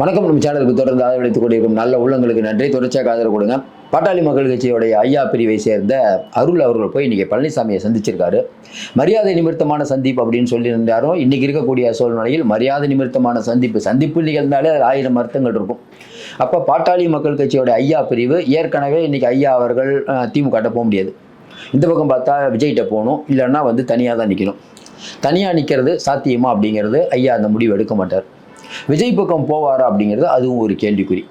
வணக்கம் நம்ம சேனலுக்கு தொடர்ந்து ஆதரவளித்துக் கொண்டிருக்கும் நல்ல உள்ளங்களுக்கு நன்றி. தொடர்ச்சியாக ஆதரவு கொடுங்க. பாட்டாளி மக்கள் கட்சியுடைய ஐயா பிரிவை சேர்ந்த அருள் அவர்கள் போய் இன்றைக்கி பழனிசாமியை சந்திச்சிருக்காரு. மரியாதை நிமித்தமான சந்திப்பு அப்படின்னு சொல்லியிருந்தாரோ இன்றைக்கி இருக்கக்கூடிய சூழ்நிலையில் மரியாதை நிமித்தமான சந்திப்பு சந்திப்பு நிகழ்ந்தாலே அதில் ஆயிரம் அர்த்தங்கள் இருக்கும். அப்போ பாட்டாளி மக்கள் கட்சியோட ஐயா பிரிவு ஏற்கனவே இன்னைக்கு ஐயா அவர்கள் திமுகட்ட போக முடியாது. இந்த பக்கம் பார்த்தா விஜய்கிட்ட போகணும் இல்லைன்னா வந்து தனியாக தான் நிற்கணும் தனியாக நிற்கிறது சாத்தியமா அப்படிங்கிறது ஐயா அந்த முடிவு எடுக்க மாட்டார். விஜய் பக்கம் போவாரா அப்படிங்கிறது அதுவும் ஒரு கேள்விக்குறி.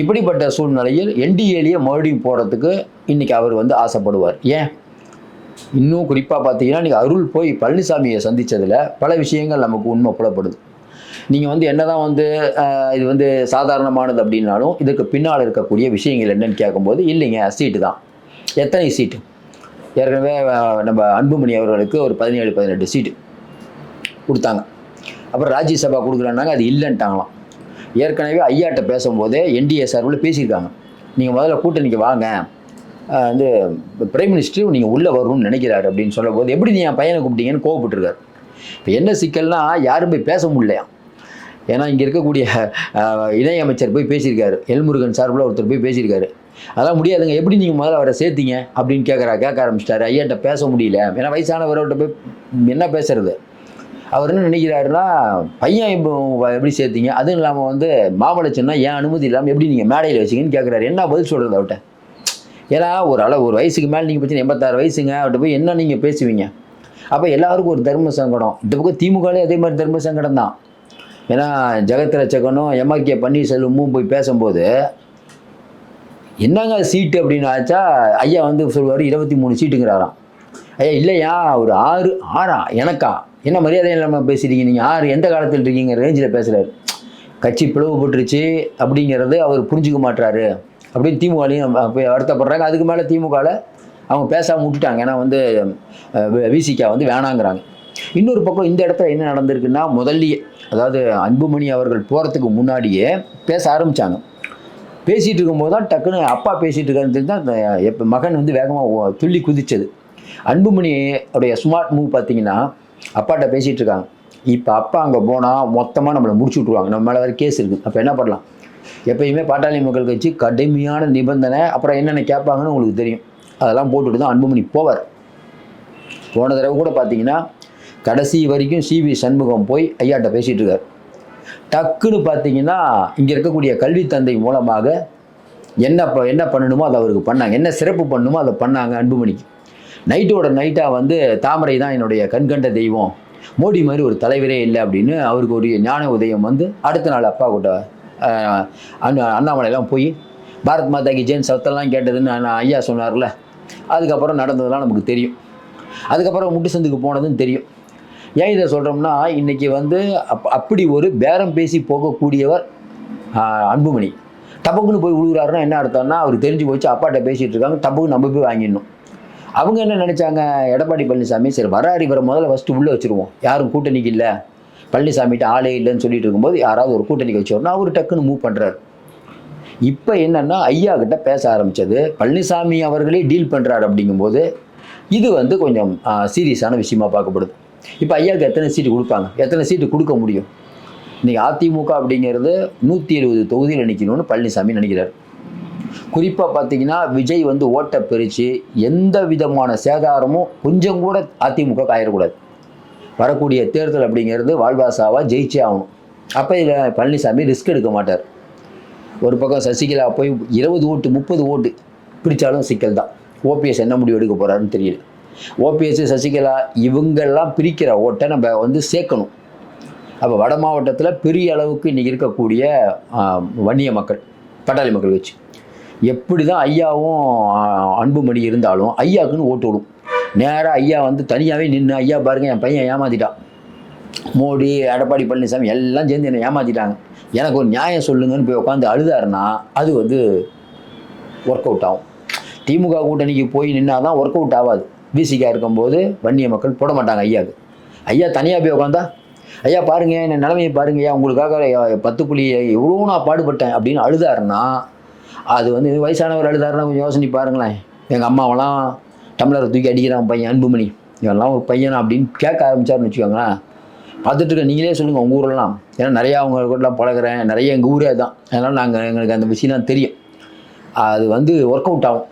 இப்படிப்பட்ட சூழ்நிலையில் என்டிஏலேயே மறுபடியும் போகிறதுக்கு இன்றைக்கி அவர் வந்து ஆசைப்படுவார். ஏன்? இன்னும் குறிப்பாக பார்த்தீங்கன்னா இன்றைக்கி அருள் போய் பழனிசாமியை சந்தித்ததில் பல விஷயங்கள் நமக்கு உண்மை புலப்படுது. நீங்கள் வந்து என்னதான் வந்து இது வந்து சாதாரணமானது அப்படின்னாலும் இதுக்கு பின்னால் இருக்கக்கூடிய விஷயங்கள் என்னென்னு கேட்கும்போது இல்லைங்க சீட்டு தான். எத்தனை சீட்டு? ஏற்கனவே நம்ம அன்புமணி அவர்களுக்கு ஒரு பதினேழு பதினெட்டு சீட்டு கொடுத்தாங்க. அப்புறம் ராஜ்யசபா கொடுக்குறேன்னாங்க அது இல்லைன்ட்டாங்களாம். ஏற்கனவே ஐயாட்ட பேசும்போதே என்டிஏ சார்பில் பேசியிருக்காங்க. நீங்கள் முதல்ல கூட்டணிக்கு வாங்க. வந்து பிரைம் மினிஸ்டர் நீங்கள் உள்ளே வரணும்னு நினைக்கிறாரு அப்படின்னு சொல்லும்போது எப்படி நீ என் பையனை கூப்பிட்டீங்கன்னு கோவப்பட்டிருக்காரு. இப்போ என்ன சிக்கல்னா யாரும் போய் பேச முடியலையா? ஏன்னா இங்கே இருக்கக்கூடிய இணையமைச்சர் போய் பேசியிருக்காரு. எல்முருகன் சார்பில் ஒருத்தர் போய் பேசியிருக்காரு. அதெல்லாம் முடியாதுங்க. எப்படி நீங்கள் முதல்ல அவரை சேர்த்தீங்க? அப்படின்னு கேட்குறா கேட்க ஆரம்பிச்சிட்டாரு. ஐயாட்ட பேச முடியல. ஏன்னா வயசானவர்கிட்ட போய் என்ன பேசுறது? அவர் என்ன நினைக்கிறாருன்னா பையன் இப்போ எப்படி சேர்த்தீங்க? அதுவும் இல்லாமல் வந்து மாமலச்சன்னா ஏன் அனுமதி இல்லாமல் எப்படி நீங்கள் மேடையில் வச்சிங்கன்னு கேட்குறாரு என்ன பதில் சொல்கிறது அவர்கிட்ட ஏன்னா ஒரு அளவு ஒரு வயசுக்கு மேலே நீங்கள் பிரச்சனை எண்பத்தாறு வயசுங்க அவர்கிட்ட போய் என்ன நீங்கள் பேசுவீங்க? அப்போ எல்லாருக்கும் ஒரு தர்ம சங்கடம். இந்த பக்கம் திமுகலே அதே மாதிரி தர்ம சங்கடம் தான். ஏன்னா ஜெகத் ரச்சகனும் எம்ஆர்கே பன்னீர்செல்வமும் போய் பேசும்போது என்னங்க சீட்டு அப்படின்னு ஆச்சா? ஐயா வந்து சொல்லுவார் இருபத்தி மூணு சீட்டுங்கிறாராம். ஐயா இல்லையா? ஒரு ஆறு ஆறா? எனக்கா? என்ன மரியாதை இல்லாமல் பேசுறீங்க நீங்கள் ஆறு எந்த காலத்தில் இருக்கீங்க? ரேஞ்சில் பேசுகிறாரு கட்சி பிளவுபட்டுருச்சு அப்படிங்கிறது அவர் புரிஞ்சுக்க மாட்டுறாரு அப்படின்னு திமுகலையும் வருத்தப்படுறாங்க. அதுக்கு மேலே திமுகவில் அவங்க பேசாமல் விட்டுட்டாங்க. ஏன்னா வந்து விசிகா வந்து வேணாங்கிறாங்க. இன்னொரு பக்கம் இந்த இடத்துல என்ன நடந்திருக்குன்னா முதல்லயே அதாவது அன்புமணி அவர்கள் போகிறதுக்கு முன்னாடியே பேச ஆரம்பித்தாங்க பேசிகிட்டு இருக்கும்போது தான் டக்குன்னு அப்பா பேசிகிட்டு இருக்காருன்னு தெரிஞ்சு தான் எப்போ மகன் வந்து வேகமாக துள்ளி குதிச்சது. அன்புமணி உடைய ஸ்மார்ட் மூவ் பார்த்தீங்கன்னா அப்பாட்ட பேசிகிட்டு இருக்காங்க. இப்போ அப்பா அங்கே போனால் மொத்தமாக நம்மளை முடிச்சு விட்ருவாங்க நம்ம மேலே வேறு கேஸ் இருக்குது அப்போ என்ன பண்ணலாம்? எப்பயுமே பாட்டாளி மக்கள் கட்சி கடுமையான நிபந்தனை. அப்புறம் என்னென்ன கேட்பாங்கன்னு உங்களுக்கு தெரியும். அதெல்லாம் போட்டுட்டு தான் அன்புமணி போவார். போன தடவை கூட பார்த்தீங்கன்னா கடைசி வரைக்கும் சிவி சண்முகம் போய் ஐயாட்ட பேசிகிட்டு இருக்கார். டக்குன்னு பார்த்தீங்கன்னா இங்கே இருக்கக்கூடிய கல்வி தந்தை மூலமாக என்ன ப என்ன பண்ணணுமோ அதை அவருக்கு பண்ணாங்க. என்ன சிறப்பு பண்ணணுமோ அதை பண்ணாங்க அன்புமணிக்கு. நைட்டோட நைட்டாக வந்து தாமரை தான் என்னுடைய கண்கண்ட தெய்வம். மோடி மாதிரி ஒரு தலைவரே இல்லை அப்படின்னு அவருக்கு ஒரு ஞான உதயம் வந்து அடுத்த நாள் அப்பா கூட அண்ணா அண்ணாமலையெல்லாம் போய் பாரத் மாதா கி ஜெயின் சத்தெல்லாம் கேட்டதுன்னு நான் ஐயா சொன்னார்ல. அதுக்கப்புறம் நடந்ததெல்லாம் நமக்கு தெரியும். அதுக்கப்புறம் முட்டு சந்துக்கு போனதும் தெரியும். ஏன் இதை சொல்கிறோம்னா இன்றைக்கி வந்து அப் அப்படி ஒரு பேரம் பேசி போகக்கூடியவர் அன்புமணி. தப்புக்குன்னு போய் விழுகிறாருன்னா என்ன அர்த்தம்னா அவர் தெரிஞ்சு போச்சு அப்பாட்ட பேசிகிட்டு இருக்காங்க டப்புக்கு நம்ம போய் வாங்கிடணும். அவங்க என்ன நினச்சாங்க? எடப்பாடி பழனிசாமி சரி வராரு இவரை முதல்ல ஃபஸ்ட்டு உள்ளே வச்சுருவோம். யாரும் கூட்டணிக்கு இல்லை. பழனிசாமிகிட்ட ஆளே இல்லைன்னு சொல்லிட்டு இருக்கும்போது யாராவது ஒரு கூட்டணிக்கு வச்சோம்னா அவர் டக்குன்னு மூவ் பண்ணுறாரு இப்போ என்னென்னா ஐயா கிட்ட பேச ஆரம்பிச்சது பழனிசாமி அவர்களே டீல் பண்ணுறாரு அப்படிங்கும்போது இது வந்து கொஞ்சம் சீரியஸான விஷயமா பார்க்கப்படுது. இப்போ ஐயாவுக்கு எத்தனை சீட்டு கொடுப்பாங்க? எத்தனை சீட்டு கொடுக்க முடியும்? இன்றைக்கி அதிமுக அப்படிங்கிறது நூற்றி எழுபது தொகுதியில் நிற்கணும்னு பழனிசாமி நினைக்கிறார். குறிப்பாக பார்த்தீங்கன்னா விஜய் வந்து ஓட்டை பிரித்து எந்த விதமான சேதாரமும் கொஞ்சம் கூட அதிமுக காயக்கூடாது வரக்கூடிய தேர்தல் அப்படிங்கிறது வாழ்வாசாவாக ஜெயிச்சே ஆகணும். அப்போ இதில் பழனிசாமி ரிஸ்க் எடுக்க மாட்டார். ஒரு பக்கம் சசிகலா போய் இருபது ஓட்டு முப்பது ஓட்டு பிடிச்சாலும் சிக்கல் தான். ஓபிஎஸ் என்ன முடிவு எடுக்க போகிறாருன்னு தெரியல. ஓபிஎஸ் சசிகலா இவங்கெல்லாம் பிரிக்கிற ஓட்டை நம்ம வந்து சேர்க்கணும். அப்போ வட மாவட்டத்தில் பெரிய அளவுக்கு இன்றைக்கி இருக்கக்கூடிய வன்னிய மக்கள் பட்டாளி மக்கள் வச்சு. எப்படி தான் ஐயாவும் அன்புமணி இருந்தாலும் ஐயாவுக்குன்னு ஓட்டு விடும். நேராக ஐயா வந்து தனியாகவே நின்று ஐயா பாருங்க என் பையன் ஏமாற்றிட்டான் மோடி எடப்பாடி பழனிசாமி எல்லாம் சேர்ந்து என்னை ஏமாற்றிட்டாங்க எனக்கு ஒரு நியாயம் சொல்லுங்கன்னு போய் உட்காந்து அழுதாருன்னா அது வந்து ஒர்க் அவுட் ஆகும். திமுக கூட்டணிக்கு போய் நின்னால் தான் ஒர்க் அவுட் ஆகாது விசிகா இருக்கும்போது வன்னிய மக்கள் போட மாட்டாங்க ஐயாவுக்கு ஐயா தனியாக போய் உட்காந்தா? ஐயா பாருங்க என் நிலைமையை பாருங்க ஐயா உங்களுக்காக பத்து புள்ளி எவ்வளோ நான் பாடுபட்டேன் அப்படின்னு அழுதாருன்னா அது வந்து வயசானவர் அழுதாருன்னா கொஞ்சம் யோசனை பாருங்களேன். எங்கள் அம்மாவெல்லாம் டம்ளரை தூக்கி அடிக்கிறான் பையன் அன்புமணி. இவெல்லாம் ஒரு பையன் அப்படின்னு கேட்க ஆரம்பிச்சாருன்னு வச்சுக்கோங்களேன். பார்த்துட்டு நீங்களே சொல்லுங்கள் உங்கள் ஊரெல்லாம். ஏன்னா நிறையா அவங்க கூடலாம் பழகுறேன். நிறைய எங்கள் ஊரே தான் அதனால் நாங்கள் எங்களுக்கு அந்த விஷயம்லாம் தெரியும். அது வந்து ஒர்க் அவுட் ஆகும்.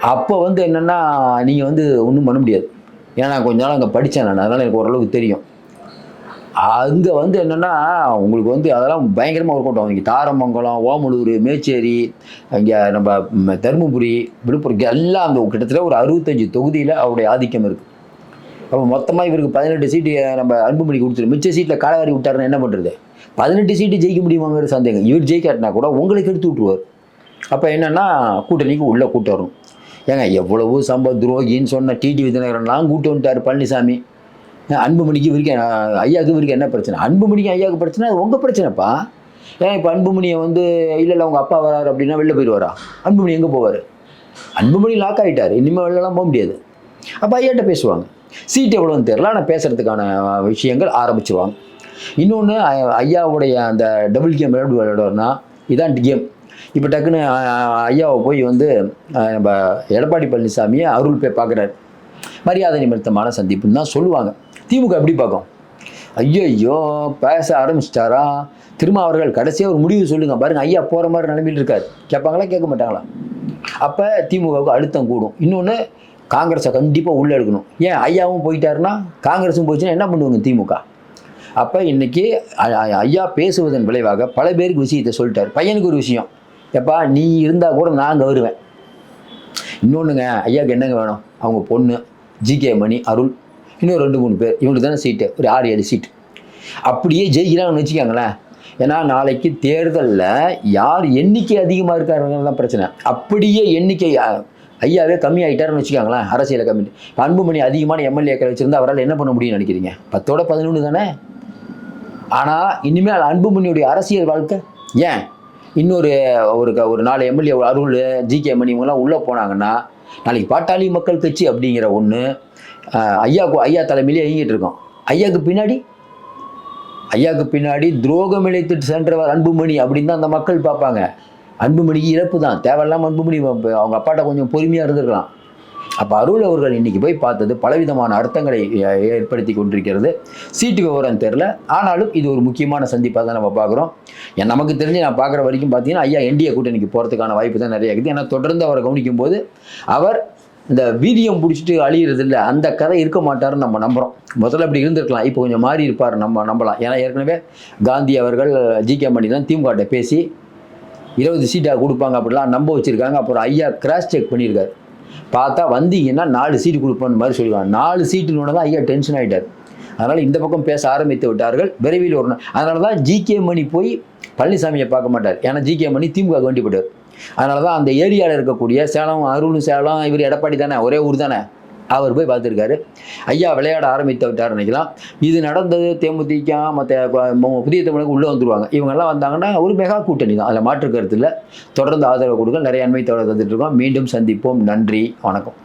அப்போ வந்து என்னென்னா நீங்கள் வந்து ஒன்றும் பண்ண முடியாது. ஏன்னா நான் கொஞ்ச நாள் அங்கே படித்தேன் நான். அதனால் எனக்கு ஓரளவுக்கு தெரியும். அங்கே வந்து என்னென்னா உங்களுக்கு வந்து அதெல்லாம் பயங்கரமாக ஒர்க் அவுட் ஆகும். இங்கே தாரமங்கலம் ஓமலூர் மேச்சேரி இங்கே நம்ம தருமபுரி விழுப்புரம் எல்லாம் அந்த கிட்டத்தட்ட ஒரு அறுபத்தஞ்சு தொகுதியில் அவருடைய ஆதிக்கம் இருக்குது அப்போ மொத்தமாக இவருக்கு பதினெட்டு சீட்டு நம்ம அன்புமணி கொடுத்துரு. மிச்ச சீட்டில் காலவாரி விட்டாருன்னா என்ன பண்ணுறது பதினெட்டு சீட்டு ஜெயிக்க முடியுமாங்கிற சந்தேகம். இவர் ஜெயிக்காட்டினா கூட உங்களுக்கு எடுத்து விட்ருவார் அப்போ என்னென்னா கூட்டணிக்கு உள்ளே கூட்டம் வரும் ஏங்க எவ்வளவு சம்ப துரோகின்னு சொன்ன டிடி விஜயநகரன்லாம் கூட்டு வந்துட்டார் பழனிசாமி. அன்புமணிக்கு இவருக்கு ஐயாவுக்கு இவருக்கு என்ன பிரச்சனை? அன்புமணிக்கு ஐயாவுக்கு பிரச்சனை? அது உங்கள் பிரச்சனைப்பா? ஏன் இப்போ அன்புமணியை வந்து இல்லை இல்லை உங்கள் அப்பா வராரு அப்படின்னா வெளில போயிடுவாரா அன்புமணி எங்கே போவார்? அன்புமணி லாக் ஆகிட்டார் இனிமேல் வெளிலலாம் போக முடியாது. அப்போ ஐயாட்ட பேசுவாங்க. சீட் எவ்வளோன்னு தெரில ஆனால் பேசுகிறதுக்கான விஷயங்கள் ஆரம்பிச்சிருவாங்க. இன்னொன்று ஐயாவுடைய அந்த டபுள் கேம் விளையாடு விளையாடுவார்னா இதான் கேம் இப்போ டக்குன்னு ஐயாவை போய் வந்து நம்ம எடப்பாடி பழனிசாமியை அருள் போய் பார்க்குறாரு. மரியாதை நிமித்தமான சந்திப்புன்னு தான் சொல்லுவாங்க. திமுக எப்படி பார்க்கும்? ஐயோ பேச ஆரம்பிச்சிட்டாரா? திரும்ப அவர்கள் கடைசியாக ஒரு முடிவு சொல்லுங்க. பாருங்க ஐயா போகிற மாதிரி நிலைமையில் இருக்காரு. கேட்பாங்களா கேட்க மாட்டாங்களா? அப்போ திமுகவுக்கு அழுத்தம் கூடும். இன்னொன்று காங்கிரஸை கண்டிப்பாக உள்ளே எடுக்கணும் ஏன்? ஐயாவும் போயிட்டாருன்னா காங்கிரஸும் போச்சுன்னா என்ன பண்ணுவாங்க திமுக? அப்போ இன்றைக்கி ஐயா பேசுவதன் விளைவாக பல பேருக்கு விஷயத்தை சொல்லிட்டார். பையனுக்கு ஒரு விஷயம். எப்பா நீ இருந்தால் கூட நான் அங்கே வருவேன் இன்னொன்றுங்க ஐயாவுக்கு என்னங்க வேணும்? அவங்க பொண்ணு ஜிகே மணி அருள். இன்னும் ரெண்டு மூணு பேர். இவங்களுக்கு தானே சீட்டு ஒரு ஆறு ஏழு சீட்டு அப்படியே ஜெயிக்கிறாங்கன்னு வச்சுக்கோங்களேன். ஏன்னா நாளைக்கு தேர்தலில் யார் எண்ணிக்கை அதிகமாக இருக்காருங்கிறது தான் பிரச்சனை. அப்படியே எண்ணிக்கை ஐயாவே கம்மி ஆகிட்டாருன்னு வச்சுக்கோங்களேன் அரசியலை கம்மி அன்புமணி அதிகமான எம்எல்ஏக்கள் வச்சுருந்தா அவரால் என்ன பண்ண முடியும்னு நினைக்கிறீங்க? பத்தோட பதினொன்று தானே? ஆனால் இனிமேல் அன்புமணியுடைய அரசியல் வாழ்க்கை ஏன்? இன்னொரு ஒரு க- ஒரு நாலு எம்எல்ஏ அருள் ஜிகே மணி இவங்கெல்லாம் உள்ளே போனாங்கன்னா நாளைக்கு பாட்டாளி மக்கள் கட்சி அப்படிங்கிற ஒன்று ஐயா ஐயா தலைமையிலே இயங்கிட்டு இருக்கோம். ஐயாவுக்கு பின்னாடி? ஐயாவுக்கு பின்னாடி துரோகம் இழைத்துட்டு சென்றவர் அன்புமணி அப்படின்னு தான் அந்த மக்கள் பார்ப்பாங்க. அன்புமணிக்கு இறப்பு தான். தேவையில்லாம அன்புமணி அவங்க அப்பாட்ட கொஞ்சம் பொறுமையாக இருந்திருக்கலாம். அப்போ அருள் அவர்கள் இன்றைக்கி போய் பார்த்தது பலவிதமான அர்த்தங்களை ஏ- ஏற்படுத்தி கொண்டிருக்கிறது. சீட்டு விவரம் தெரில ஆனாலும் இது ஒரு முக்கியமான சந்திப்பாக தான் நம்ம பார்க்குறோம். என் நமக்கு தெரிஞ்சு நான் பார்க்குற வரைக்கும் பார்த்தீங்கன்னா ஐயா என்டிஏ கூட்டணிக்கு போகிறதுக்கான வாய்ப்பு தான் நிறைய இருக்குது. ஏன்னா தொடர்ந்து அவரை கவனிக்கும் போது அவர் இந்த வீதியம் பிடிச்சிட்டு அழியிறது இல்லை அந்த கதை இருக்க மாட்டாருன்னு நம்ம நம்புகிறோம் முதல்ல அப்படி இருந்திருக்கலாம். இப்போ கொஞ்சம் மாறி இருப்பார் நம்ம நம்பலாம். ஏன்னா ஏற்கனவே காந்தி அவர்கள் ஜி கே மணி தான் பேசி இருபது சீட்டாக கொடுப்பாங்க அப்படிலாம் நம்ப வச்சுருக்காங்க. அப்புறம் ஐயா கிராஸ் செக் பண்ணியிருக்காரு. பார்த்தா வந்தீங்கன்னா நாலு சீட்டு கொடுப்போன்னு மாதிரி சொல்லுவாங்க நாலு சீட்டுன்னு தான் ஐயா டென்ஷன் ஆகிட்டார் அதனால் இந்த பக்கம் பேச ஆரம்பித்து விட்டார்கள். விரைவில் ஒரு அதனால தான் ஜிகே மணி போய் பழனிசாமியை பார்க்க மாட்டார். ஏன்னா ஜிகே மணி திமுக வேண்டிப்பட்டார் அதனால தான் அந்த ஏரியாவில் இருக்கக்கூடிய சேலம் அருள் சேலம் இவர் எடப்பாடி தானே ஒரே ஊர் தானே அவர் போய் பார்த்துருக்காரு. ஐயா விளையாட ஆரம்பித்து விட்டார் நினைக்கலாம். இது நடந்தது தேமுதிக மற்ற புதிய தமிழுக்கு உள்ளே வந்துருவாங்க. இவங்கெல்லாம் வந்தாங்கன்னா ஒரு மெகா கூட்டணி தான். அதில் மாற்று கருத்தில் தொடர்ந்து ஆதரவு கொடுங்க நிறைய அண்மை தொடர் தந்துட்டு இருக்கோம். மீண்டும் சந்திப்போம். நன்றி. வணக்கம்.